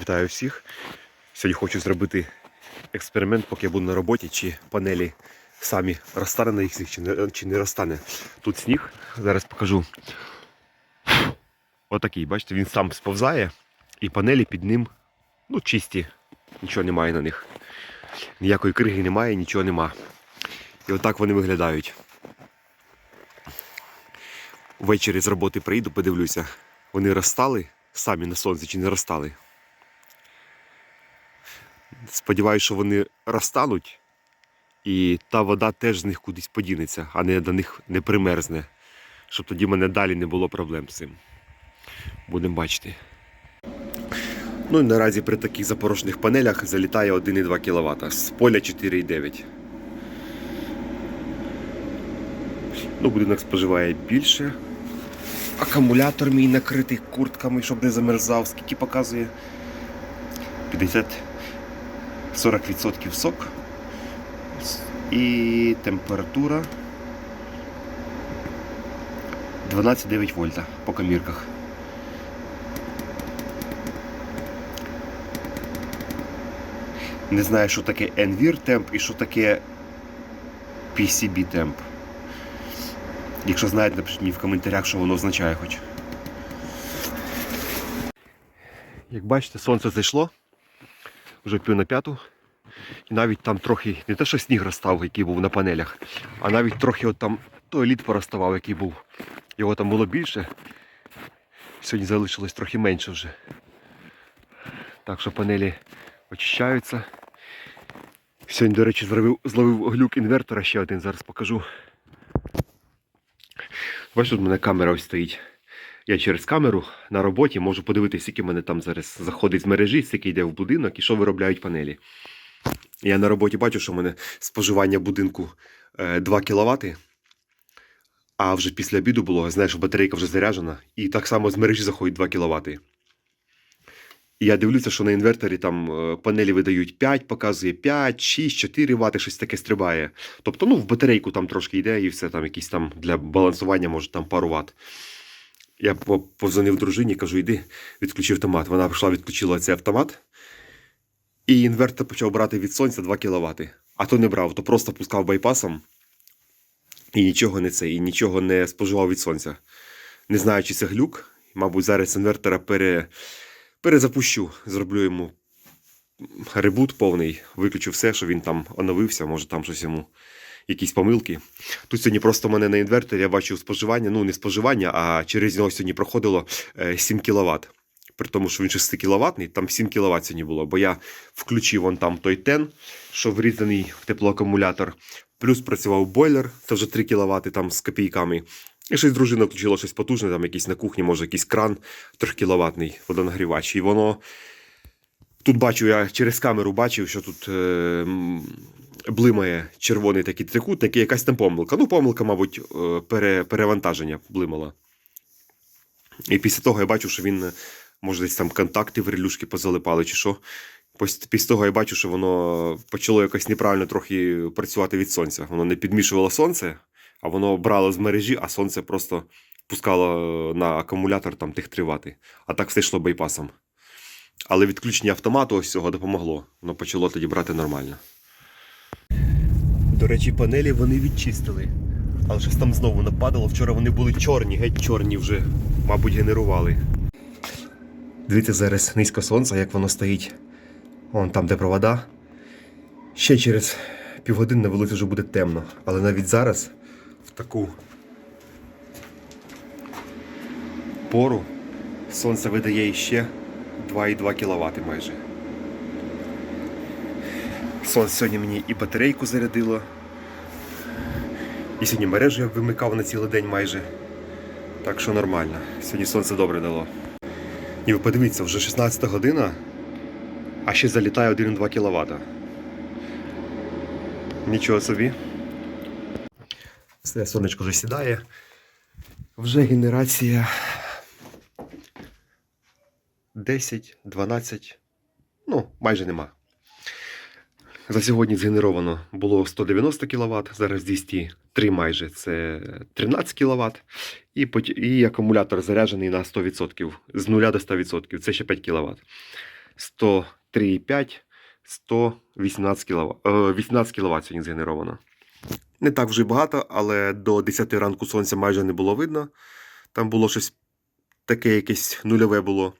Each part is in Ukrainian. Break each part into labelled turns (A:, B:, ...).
A: Вітаю всіх. Сьогодні хочу зробити експеримент, поки я буду на роботі, чи панелі самі розтане на їх чи не, чи не розтане. Тут сніг, зараз покажу. Отакий, бачите, він сам сповзає, і панелі під ним ну, чисті, нічого немає на них. Ніякої криги немає, нічого нема. І отак вони виглядають. Ввечері з роботи прийду, подивлюся. Вони розстали самі на сонці чи не розстали. Сподіваюся, що вони розтануть, і та вода теж з них кудись подінеться, а не до них не примерзне, щоб тоді в мене далі не було проблем з цим. Будемо бачити. Ну і наразі при таких запорожних панелях залітає 1,2 кВт з поля 4,9. Ну, будинок споживає більше. Акумулятор мій накритий куртками, щоб не замерзав, скільки показує 50 40% сок. І температура 12,9 вольта по комірках. Не знаю, що таке NVIR темп і що таке PCB темп. Якщо знаєте, напишіть мені в коментарях, що воно означає хоч. Як бачите, сонце зайшло вже пів на п'яту. І навіть там трохи не те, що сніг розстав, який був на панелях, а навіть трохи от там той лід пороставав, який був. Його там було більше. Сьогодні залишилось трохи менше вже. Так що панелі очищаються. Сьогодні, до речі, зловив, зловив глюк інвертора ще один, зараз покажу. Бачите, тут в мене камера ось стоїть. Я через камеру на роботі можу подивитися, скільки в мене там зараз заходить з мережі, скільки йде в будинок і що виробляють панелі. Я на роботі бачу, що в мене споживання будинку е, 2 кВт, а вже після обіду було, знаєш, батарейка вже заряджена, і так само з мережі заходить 2 кВт. Я дивлюся, що на інверторі там е, панелі видають 5, показує 5, 6, 4 Вт, щось таке стрибає. Тобто, ну, в батарейку там трошки йде і все там якісь там для балансування, може там пару Вт. Я позвонив дружині, кажу, йди, відключи автомат. Вона прийшла, відключила цей автомат. І інвертор почав брати від сонця 2 кВт. А то не брав, то просто пускав байпасом і нічого не це, і нічого не споживав від сонця. Не знаю, чи це глюк. Мабуть, зараз інвертора пере, перезапущу. Зроблю йому ребут повний, виключу все, що він там оновився, може там щось йому. Якісь помилки. Тут сьогодні просто в мене на інверторі я бачив споживання, ну не споживання, а через нього сьогодні проходило е, 7 кВт. При тому, що він 6 кВт, там 7 кВт сьогодні було, бо я включив вон там той тен, що врізаний в теплоакумулятор. Плюс працював бойлер, це вже 3 кВт там з копійками. І щось дружина включила щось потужне, там якийсь на кухні, може якийсь кран 3 кВт водонагрівач. І воно тут бачу, я через камеру бачив, що тут е, блимає червоний такий трикутник і якась там помилка. Ну, помилка, мабуть, е, пере, перевантаження блимала. І після того я бачу, що він, може, десь там контакти в релюшки позалипали чи що. Після того я бачу, що воно почало якось неправильно трохи працювати від сонця. Воно не підмішувало сонце, а воно брало з мережі, а сонце просто пускало на акумулятор там тих 3 вати. А так все йшло байпасом. Але відключення автомату ось цього допомогло. Воно почало тоді брати нормально. До речі, панелі вони відчистили. Але щось там знову нападало. Вчора вони були чорні, геть чорні вже, мабуть, генерували. Дивіться зараз низько сонця, як воно стоїть. Вон там, де провода. Ще через півгодини на вулиці вже буде темно. Але навіть зараз в таку пору сонце видає іще 2,2 кВт майже. Сонце сьогодні мені і батарейку зарядило. І сьогодні мережу я вимикав на цілий день майже. Так що нормально. Сьогодні сонце добре дало. І ви подивіться, вже 16 година, а ще залітає 1,2 кВт. Нічого собі. Все, сонечко вже сідає. Вже генерація 10, 12, ну, майже нема. За сьогодні згенеровано було 190 кВт, зараз 203 майже це 13 кВт. І, і акумулятор заряджений на 100%, з 0 до 100%, це ще 5 кВт. 103,5, 118 кВт. 18 кВт сьогодні згенеровано. Не так вже багато, але до 10 ранку сонця майже не було видно. Там було щось таке якесь нульове було.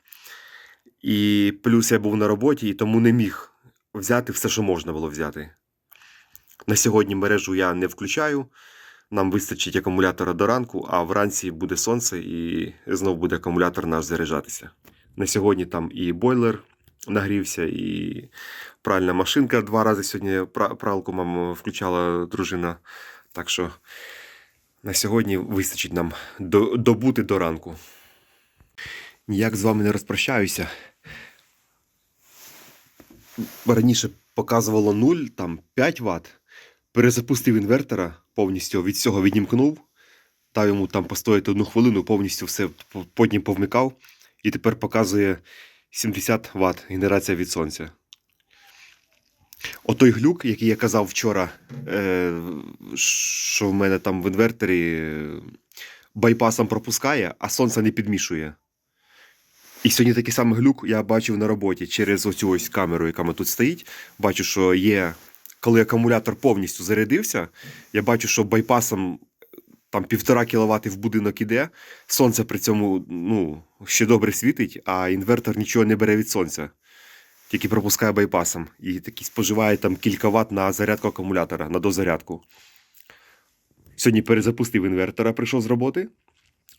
A: І плюс я був на роботі, і тому не міг взяти все, що можна було взяти. На сьогодні мережу я не включаю. Нам вистачить акумулятора до ранку, а вранці буде сонце і знов буде акумулятор наш заряджатися. На сьогодні там і бойлер нагрівся, і пральна машинка два рази сьогодні пралку мама включала дружина. Так що на сьогодні вистачить нам добути до ранку. Ніяк з вами не розпрощаюся. Раніше показувало 0, там 5 Вт. Перезапустив інвертора, повністю від цього відімкнув, дав йому там постояти одну хвилину, повністю все потім повмикав. І тепер показує 70 Вт генерація від сонця. Отой глюк, який я казав вчора, е, що в мене там в інверторі е, байпасом пропускає, а сонце не підмішує. І сьогодні такий самий глюк я бачив на роботі через оцю ось камеру, яка тут стоїть. Бачу, що є, коли акумулятор повністю зарядився, я бачу, що байпасом там півтора кВт в будинок іде, сонце при цьому ну, ще добре світить, а інвертор нічого не бере від сонця. Тільки пропускає байпасом. І такий споживає там кілька ватт на зарядку акумулятора, на дозарядку. Сьогодні перезапустив інвертора, прийшов з роботи.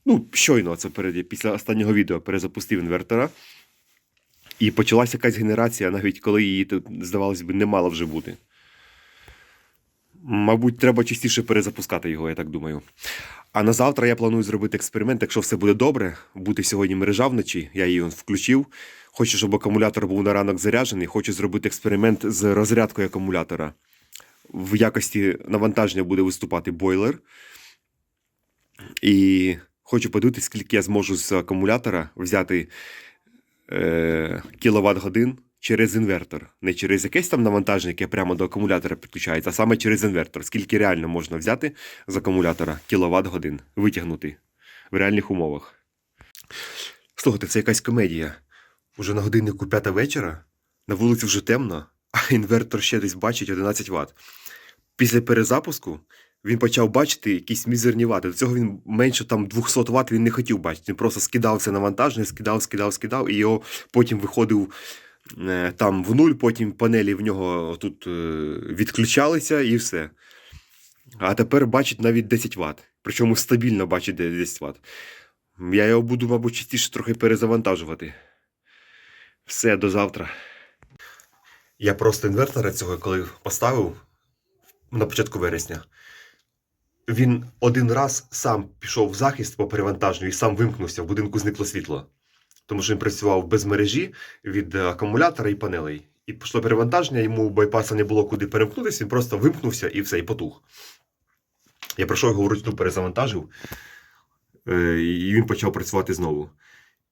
A: Ну, щойно це перед, після останнього відео перезапустив інвертора. І почалася якась генерація, навіть коли її тут, здавалось би, не мало вже бути. Мабуть, треба частіше перезапускати його, я так думаю. А на завтра я планую зробити експеримент, якщо все буде добре, буде сьогодні мережа вночі, я її включив. Хочу, щоб акумулятор був на ранок заряджений. Хочу зробити експеримент з розрядкою акумулятора. В якості навантаження буде виступати бойлер. І хочу подивитися, скільки я зможу з акумулятора взяти е, кіловат годин через інвертор. Не через якесь там навантаження, яке прямо до акумулятора підключається, а саме через інвертор. Скільки реально можна взяти з акумулятора кіловат годин, витягнути в реальних умовах. Слухайте, це якась комедія. Уже на годиннику п'ята вечора, на вулиці вже темно, а інвертор ще десь бачить 11 Вт. Після перезапуску він почав бачити якісь мізерні вати. До цього він менше там 200 Вт він не хотів бачити. Він просто скидав це навантаження, скидав, скидав, скидав, і його потім виходив е, там в нуль, потім панелі в нього тут е, відключалися і все. А тепер бачить навіть 10 Вт. Причому стабільно бачить 10 Вт. Я його буду, мабуть, частіше трохи перезавантажувати. Все, до завтра. Я просто інвертора цього, коли поставив на початку вересня, він один раз сам пішов в захист по перевантаженню і сам вимкнувся, в будинку зникло світло. Тому що він працював без мережі від акумулятора і панелей. І пішло перевантаження, йому байпаса не було куди перемкнутися, він просто вимкнувся і все, і потух. Я пройшов його вручну перезавантажив, е, і він почав працювати знову.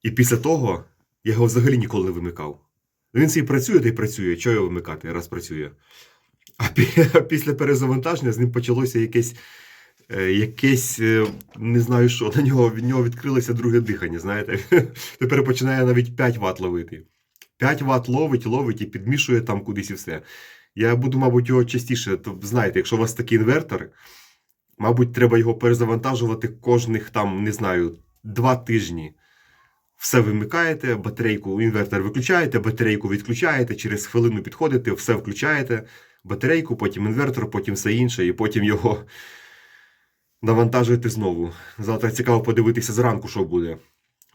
A: І після того я його взагалі ніколи не вимикав. Ну, Він собі працює та й працює. Чого його вимикати, раз працює. А після перезавантаження з ним почалося якесь, якесь е, не знаю що, на нього, від нього відкрилося друге дихання, знаєте. Тепер починає навіть 5 Вт ловити. 5 Вт ловить, ловить і підмішує там кудись і все. Я буду, мабуть, його частіше. То, знаєте, якщо у вас такий інвертор, мабуть, треба його перезавантажувати кожних там, не знаю, 2 тижні. Все вимикаєте, батарейку, інвертор виключаєте, батарейку відключаєте, через хвилину підходите, все включаєте, батарейку, потім інвертор, потім все інше, і потім його навантажуєте знову. Завтра цікаво подивитися зранку, що буде.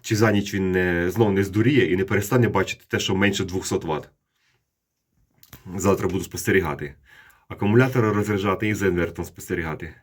A: Чи за ніч він не, знов не здуріє і не перестане бачити те, що менше 200 Вт. Завтра буду спостерігати. Акумулятори розряджати і за інвертом спостерігати.